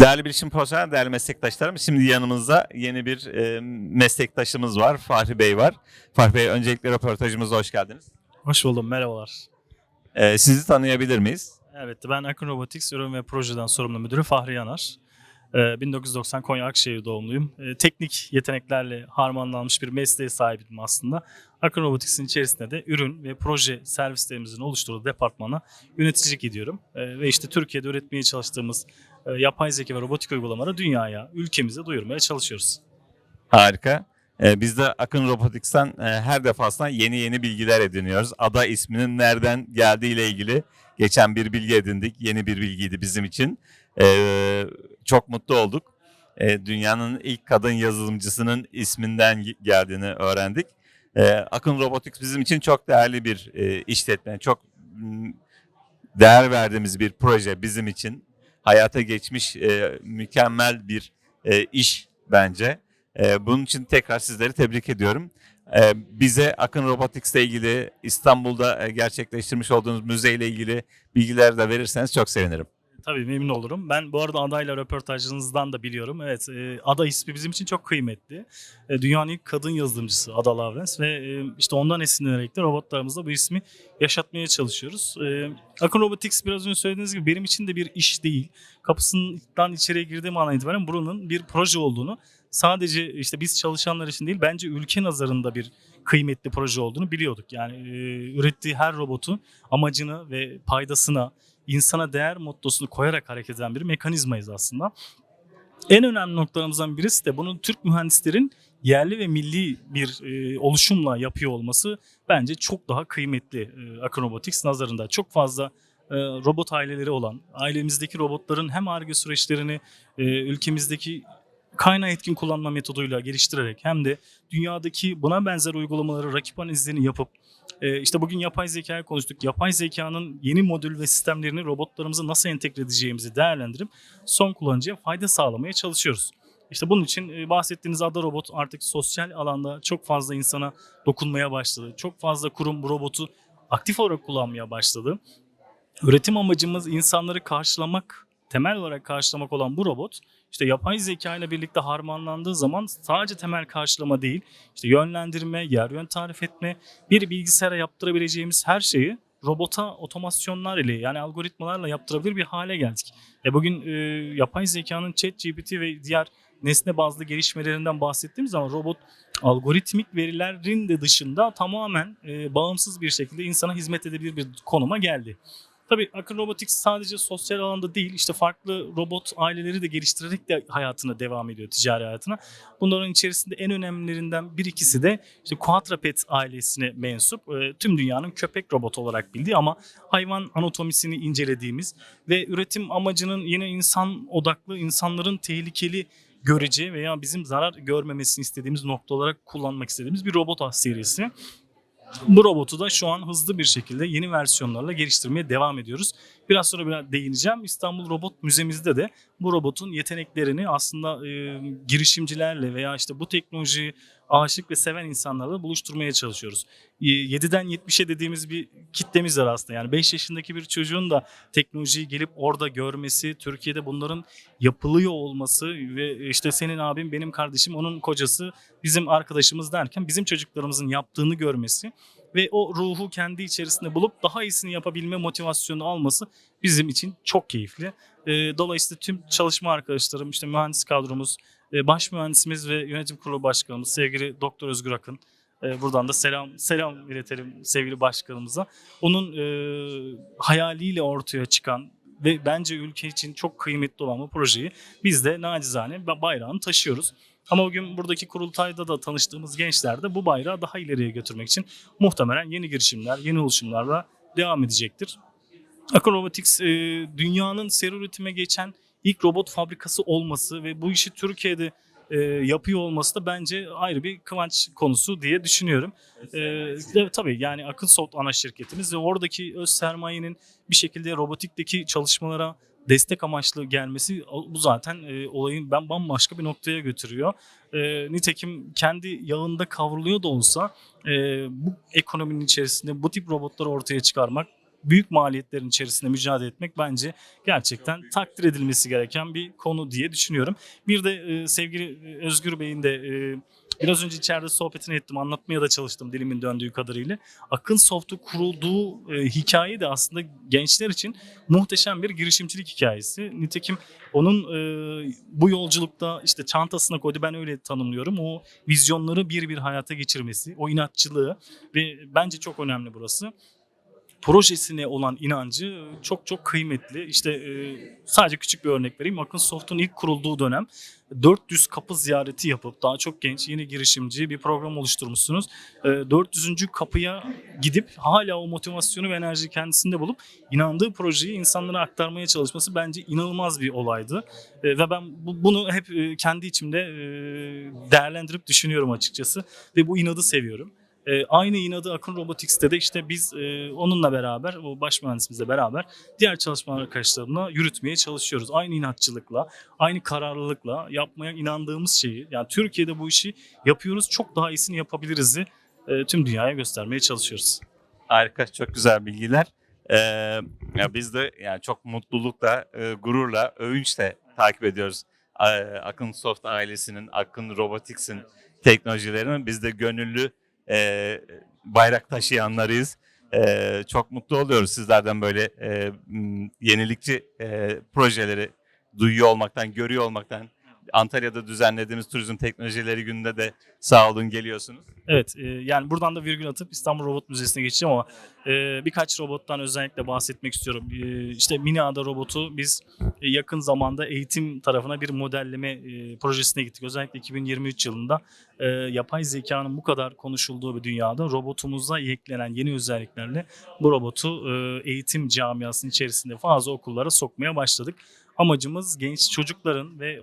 Değerli Bilişim Profesyonel, değerli meslektaşlarım. Şimdi yanımızda yeni bir e, meslektaşımız var. Fahri Bey var. Fahri Bey öncelikle röportajımıza hoş geldiniz. Hoş buldum, merhabalar. E, sizi tanıyabilir miyiz? Evet, ben Akın Robotics Ürün ve Projeden Sorumlu Müdürü Fahri Yanar. Ee, 1990 Konya Akşehir doğumluyum. Ee, Teknik yeteneklerle harmanlanmış bir mesleğe sahibim aslında. Akın Robotics'in içerisinde de ürün ve proje servislerimizin oluşturduğu departmana yöneticilik ediyorum. Ee, Ve işte Türkiye'de üretmeye çalıştığımız e, yapay zeka ve robotik uygulamaları dünyaya, ülkemize duyurmaya çalışıyoruz. Harika. Biz de Akın Robotics'ten e, her defasında yeni yeni bilgiler ediniyoruz. Ada isminin nereden geldiğiyle ilgili geçen bir bilgi edindik. Yeni bir bilgiydi bizim için. E, çok mutlu olduk. E, dünyanın ilk kadın yazılımcısının isminden ge- geldiğini öğrendik. E, Akın Robotics bizim için çok değerli bir e, işletme. Çok değer verdiğimiz bir proje bizim için. Hayata geçmiş e, mükemmel bir e, iş bence. Ee, bunun için tekrar sizleri tebrik ediyorum. Ee, bize Akın Robotics ile ilgili İstanbul'da e, gerçekleştirmiş olduğunuz müzeyle ilgili bilgiler de verirseniz çok sevinirim. Tabii memnun olurum. Ben bu arada adayla röportajınızdan da biliyorum. Evet, e, ada ismi bizim için çok kıymetli. E, dünyanın ilk kadın yazılımcısı Ada Lovelace ve e, işte ondan esinlenerek de robotlarımızda bu ismi yaşatmaya çalışıyoruz. E, Akın Robotics biraz önce söylediğiniz gibi benim için de bir iş değil. Kapısından içeriye girdiğim andan itibaren buranın bir proje olduğunu sadece işte biz çalışanlar için değil bence ülke nazarında bir kıymetli proje olduğunu biliyorduk. Yani e, ürettiği her robotu amacını ve paydasına insana değer mottosunu koyarak hareket eden bir mekanizmayız aslında. En önemli noktalarımızdan birisi de bunun Türk mühendislerin yerli ve milli bir e, oluşumla yapıyor olması bence çok daha kıymetli e, Akın Robotics nazarında. Çok fazla e, robot aileleri olan, ailemizdeki robotların hem ARGE süreçlerini e, ülkemizdeki kaynağı etkin kullanma metoduyla geliştirerek hem de dünyadaki buna benzer uygulamaları rakip analizlerini yapıp ee, işte bugün yapay zekayı konuştuk. Yapay zekanın yeni modül ve sistemlerini robotlarımıza nasıl entegre edeceğimizi değerlendirip son kullanıcıya fayda sağlamaya çalışıyoruz. İşte bunun için e, bahsettiğiniz Ada Robot artık sosyal alanda çok fazla insana dokunmaya başladı. Çok fazla kurum bu robotu aktif olarak kullanmaya başladı. Üretim amacımız insanları karşılamak, temel olarak karşılamak olan bu robot işte yapay zeka ile birlikte harmanlandığı zaman sadece temel karşılama değil, işte yönlendirme, yer yön tarif etme, bir bilgisayara yaptırabileceğimiz her şeyi robota otomasyonlar ile yani algoritmalarla yaptırabilir bir hale geldik. E bugün e, yapay zekanın ChatGPT ve diğer nesne bazlı gelişmelerinden bahsettiğimiz zaman robot algoritmik verilerin de dışında tamamen e, bağımsız bir şekilde insana hizmet edebilir bir konuma geldi. Tabii Akın Robotics sadece sosyal alanda değil, işte farklı robot aileleri de geliştirerek de hayatına devam ediyor, ticari hayatına. Bunların içerisinde en önemlilerinden bir ikisi de işte Quadrapet ailesine mensup, e, tüm dünyanın köpek robotu olarak bildiği ama hayvan anatomisini incelediğimiz ve üretim amacının yine insan odaklı, insanların tehlikeli göreceği veya bizim zarar görmemesini istediğimiz nokta olarak kullanmak istediğimiz bir robot serisi. Bu robotu da şu an hızlı bir şekilde yeni versiyonlarla geliştirmeye devam ediyoruz. Biraz sonra biraz değineceğim. İstanbul Robot Müzemizde de bu robotun yeteneklerini aslında e, girişimcilerle veya işte bu teknolojiyi aşık ve seven insanlarla buluşturmaya çalışıyoruz. E, 7'den 70'e dediğimiz bir kitlemiz var aslında. Yani 5 yaşındaki bir çocuğun da teknolojiyi gelip orada görmesi, Türkiye'de bunların yapılıyor olması ve işte senin abin, benim kardeşim, onun kocası, bizim arkadaşımız derken bizim çocuklarımızın yaptığını görmesi ve o ruhu kendi içerisinde bulup daha iyisini yapabilme motivasyonu alması bizim için çok keyifli. E, Dolayısıyla tüm çalışma arkadaşlarım, işte mühendis kadromuz, baş mühendisimiz ve yönetim kurulu başkanımız sevgili Doktor Özgür Akın. E, Buradan da selam selam iletelim sevgili başkanımıza. Onun e, hayaliyle ortaya çıkan ve bence ülke için çok kıymetli olan bu projeyi biz de nacizane ba- bayrağını taşıyoruz. Ama bugün buradaki kurultayda da tanıştığımız gençler de bu bayrağı daha ileriye götürmek için muhtemelen yeni girişimler, yeni oluşumlarla devam edecektir. Akın Robotics e, dünyanın seri üretime geçen ilk robot fabrikası olması ve bu işi Türkiye'de e, yapıyor olması da bence ayrı bir kıvanç konusu diye düşünüyorum. E, tabii yani Akın Soft ana şirketimiz ve oradaki öz sermayenin bir şekilde robotikteki çalışmalara destek amaçlı gelmesi bu zaten e, olayın ben bambaşka bir noktaya götürüyor. E, nitekim kendi yağında kavruluyor da olsa e, bu ekonominin içerisinde bu tip robotları ortaya çıkarmak büyük maliyetlerin içerisinde mücadele etmek bence gerçekten takdir edilmesi gereken bir konu diye düşünüyorum. Bir de e, sevgili e, Özgür Bey'in de e, biraz önce içeride sohbetini ettim, anlatmaya da çalıştım dilimin döndüğü kadarıyla. Akın Soft'u kurulduğu e, hikaye de aslında gençler için muhteşem bir girişimcilik hikayesi. Nitekim onun e, bu yolculukta işte çantasına koydu ben öyle tanımlıyorum. O vizyonları bir bir hayata geçirmesi, o inatçılığı ve bence çok önemli burası. Projesine olan inancı çok çok kıymetli. İşte e, sadece küçük bir örnek vereyim. Akın Soft'un ilk kurulduğu dönem 400 kapı ziyareti yapıp daha çok genç yeni girişimci bir program oluşturmuşsunuz. E, 400. kapıya gidip hala o motivasyonu ve enerjiyi kendisinde bulup inandığı projeyi insanlara aktarmaya çalışması bence inanılmaz bir olaydı. E, ve ben bu- bunu hep e, kendi içimde e, değerlendirip düşünüyorum açıkçası ve bu inadı seviyorum. E, aynı inadı Akın Robotics'te de işte biz e, onunla beraber, o baş mühendisimizle beraber diğer çalışma arkadaşlarımla yürütmeye çalışıyoruz. Aynı inatçılıkla, aynı kararlılıkla yapmaya inandığımız şeyi, yani Türkiye'de bu işi yapıyoruz, çok daha iyisini yapabiliriz'i e, tüm dünyaya göstermeye çalışıyoruz. Harika, çok güzel bilgiler. Ee, ya biz de yani çok mutlulukla, e, gururla, övünçle takip ediyoruz. Akın Soft ailesinin, Akın Robotics'in teknolojilerini biz de gönüllü e, bayrak taşıyanlarıyız. E, çok mutlu oluyoruz sizlerden böyle e, yenilikçi e, projeleri duyuyor olmaktan, görüyor olmaktan. Antalya'da düzenlediğimiz turizm teknolojileri gününde de sağ olun geliyorsunuz. Evet, e, yani buradan da virgül atıp İstanbul Robot Müzesi'ne geçeceğim ama e, birkaç robottan özellikle bahsetmek istiyorum. E, işte Mini Ada robotu biz e, yakın zamanda eğitim tarafına bir modelleme e, projesine gittik. Özellikle 2023 yılında e, yapay zekanın bu kadar konuşulduğu bir dünyada robotumuza eklenen yeni özelliklerle bu robotu e, eğitim camiasının içerisinde fazla okullara sokmaya başladık. Amacımız genç çocukların ve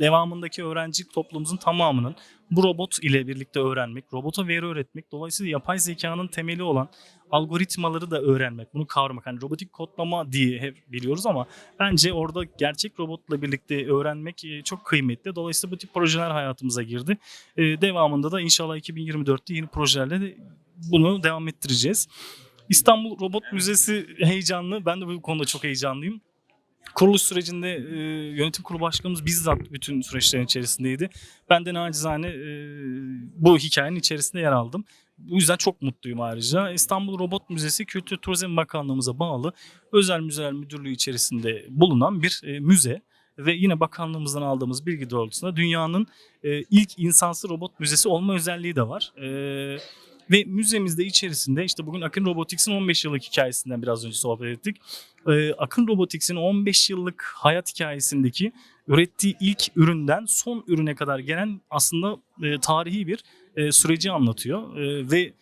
devamındaki öğrenci toplumumuzun tamamının bu robot ile birlikte öğrenmek, robota veri öğretmek, dolayısıyla yapay zekanın temeli olan algoritmaları da öğrenmek, bunu kavramak. Hani robotik kodlama diye hep biliyoruz ama bence orada gerçek robotla birlikte öğrenmek e, çok kıymetli. Dolayısıyla bu tip projeler hayatımıza girdi. E, Devamında da inşallah 2024'te yeni projelerle de bunu devam ettireceğiz. İstanbul Robot Müzesi heyecanlı. Ben de bu konuda çok heyecanlıyım. Kuruluş sürecinde e, yönetim kurulu başkanımız bizzat bütün süreçlerin içerisindeydi. Ben de nacizane e, bu hikayenin içerisinde yer aldım. Bu yüzden çok mutluyum ayrıca. İstanbul Robot Müzesi Kültür Turizm Bakanlığımıza bağlı özel müzeler müdürlüğü içerisinde bulunan bir e, müze ve yine bakanlığımızdan aldığımız bilgi doğrultusunda dünyanın e, ilk insansız robot müzesi olma özelliği de var. E, ve müzemizde içerisinde işte bugün Akın Robotics'in 15 yıllık hikayesinden biraz önce sohbet ettik. E, Akın Robotics'in 15 yıllık hayat hikayesindeki ürettiği ilk üründen son ürüne kadar gelen aslında e, tarihi bir e, süreci anlatıyor. E, ve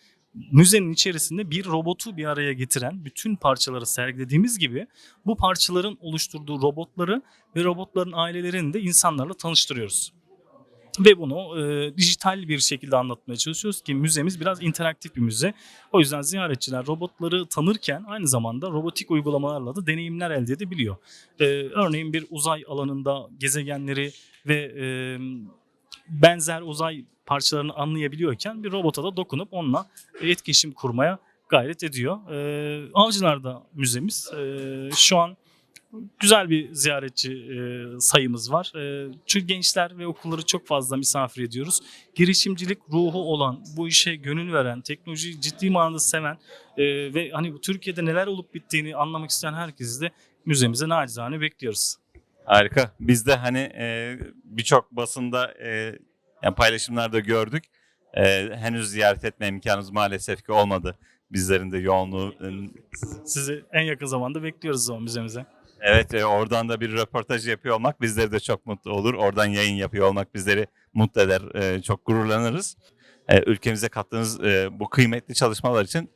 müzenin içerisinde bir robotu bir araya getiren bütün parçaları sergilediğimiz gibi bu parçaların oluşturduğu robotları ve robotların ailelerini de insanlarla tanıştırıyoruz. Ve bunu e, dijital bir şekilde anlatmaya çalışıyoruz ki müzemiz biraz interaktif bir müze. O yüzden ziyaretçiler robotları tanırken aynı zamanda robotik uygulamalarla da deneyimler elde edebiliyor. E, örneğin bir uzay alanında gezegenleri ve e, benzer uzay parçalarını anlayabiliyorken bir robota da dokunup onunla etkileşim kurmaya gayret ediyor. E, Avcılar'da müzemiz. E, şu an güzel bir ziyaretçi e, sayımız var. E, çünkü gençler ve okulları çok fazla misafir ediyoruz. Girişimcilik ruhu olan, bu işe gönül veren, teknolojiyi ciddi manada seven e, ve hani bu Türkiye'de neler olup bittiğini anlamak isteyen herkesi de müzemize nacizane bekliyoruz. Harika. Biz de hani e, birçok basında e, yani paylaşımlarda gördük. E, henüz ziyaret etme imkanımız maalesef ki olmadı. Bizlerin de yoğunluğu. Sizi en yakın zamanda bekliyoruz o müzemize. Evet e, oradan da bir röportaj yapıyor olmak bizleri de çok mutlu olur. Oradan yayın yapıyor olmak bizleri mutlu eder. E, çok gururlanırız. E, ülkemize kattığınız bu kıymetli çalışmalar için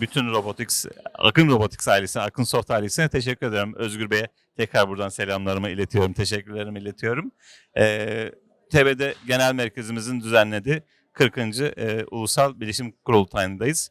bütün Robotics, Akın Robotics ailesine, Akın Soft ailesine teşekkür ederim. Özgür Bey'e tekrar buradan selamlarımı iletiyorum, teşekkürlerimi iletiyorum. E, TBD Genel Merkezimizin düzenlediği 40. E, Ulusal Bilişim Kurultayı'ndayız.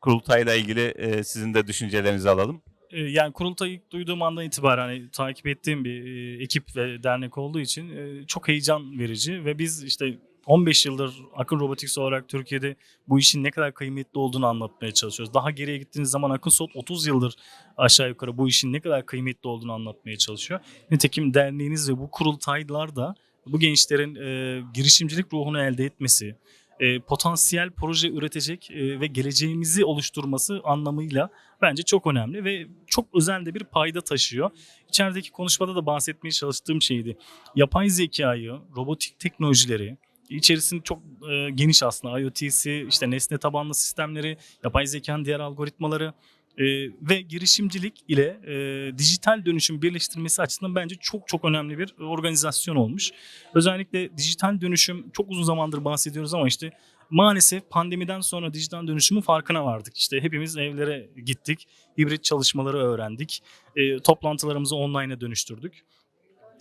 Kurultayla ilgili sizin de düşüncelerinizi alalım. E, Yani kurultayı duyduğum andan itibaren hani, takip ettiğim bir e, ekip ve dernek olduğu için e, çok heyecan verici ve biz işte 15 yıldır Akın Robotics olarak Türkiye'de bu işin ne kadar kıymetli olduğunu anlatmaya çalışıyoruz. Daha geriye gittiğiniz zaman Akın Soft 30 yıldır aşağı yukarı bu işin ne kadar kıymetli olduğunu anlatmaya çalışıyor. Nitekim derneğiniz ve bu kurultaylar da bu gençlerin e, girişimcilik ruhunu elde etmesi, e, potansiyel proje üretecek e, ve geleceğimizi oluşturması anlamıyla bence çok önemli ve çok özel de bir payda taşıyor. İçerideki konuşmada da bahsetmeye çalıştığım şeydi. Yapay zekayı, robotik teknolojileri, içerisinde çok e, geniş aslında IoT'si, işte nesne tabanlı sistemleri, yapay zekanın diğer algoritmaları e, ve girişimcilik ile e, dijital dönüşüm birleştirmesi açısından bence çok çok önemli bir organizasyon olmuş. Özellikle dijital dönüşüm çok uzun zamandır bahsediyoruz ama işte maalesef pandemiden sonra dijital dönüşümün farkına vardık. İşte hepimiz evlere gittik, hibrit çalışmaları öğrendik, e, toplantılarımızı online'a dönüştürdük.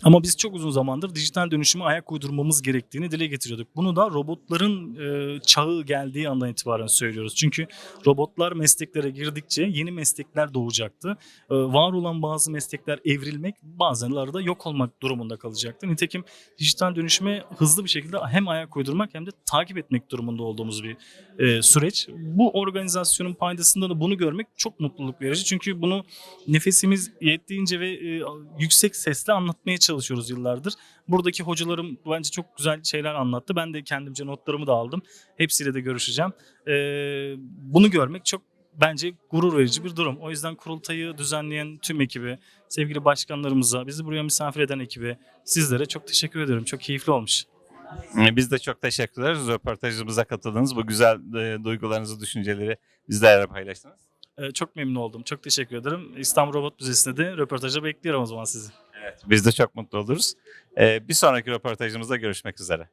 Ama biz çok uzun zamandır dijital dönüşüme ayak uydurmamız gerektiğini dile getiriyorduk. Bunu da robotların e, çağı geldiği andan itibaren söylüyoruz. Çünkü robotlar mesleklere girdikçe yeni meslekler doğacaktı. E, var olan bazı meslekler evrilmek, bazıları da yok olmak durumunda kalacaktı. Nitekim dijital dönüşüme hızlı bir şekilde hem ayak uydurmak hem de takip etmek durumunda olduğumuz bir e, süreç. Bu organizasyonun paydasında da bunu görmek çok mutluluk verici. Çünkü bunu nefesimiz yettiğince ve e, yüksek sesle anlatmaya çalışıyoruz yıllardır. Buradaki hocalarım bence çok güzel şeyler anlattı. Ben de kendimce notlarımı da aldım. Hepsiyle de görüşeceğim. E, bunu görmek çok bence gurur verici bir durum. O yüzden kurultayı düzenleyen tüm ekibe, sevgili başkanlarımıza, bizi buraya misafir eden ekibe, sizlere çok teşekkür ediyorum. Çok keyifli olmuş. E, Biz de çok teşekkür ederiz röportajımıza katıldınız. Bu güzel e, duygularınızı, düşünceleri bizlerle paylaştınız. Ee, çok memnun oldum. Çok teşekkür ederim. İstanbul Robot Müzesi'nde de röportaja bekliyorum o zaman sizi. Evet. Biz de çok mutlu oluruz. E, bir sonraki röportajımızda görüşmek üzere.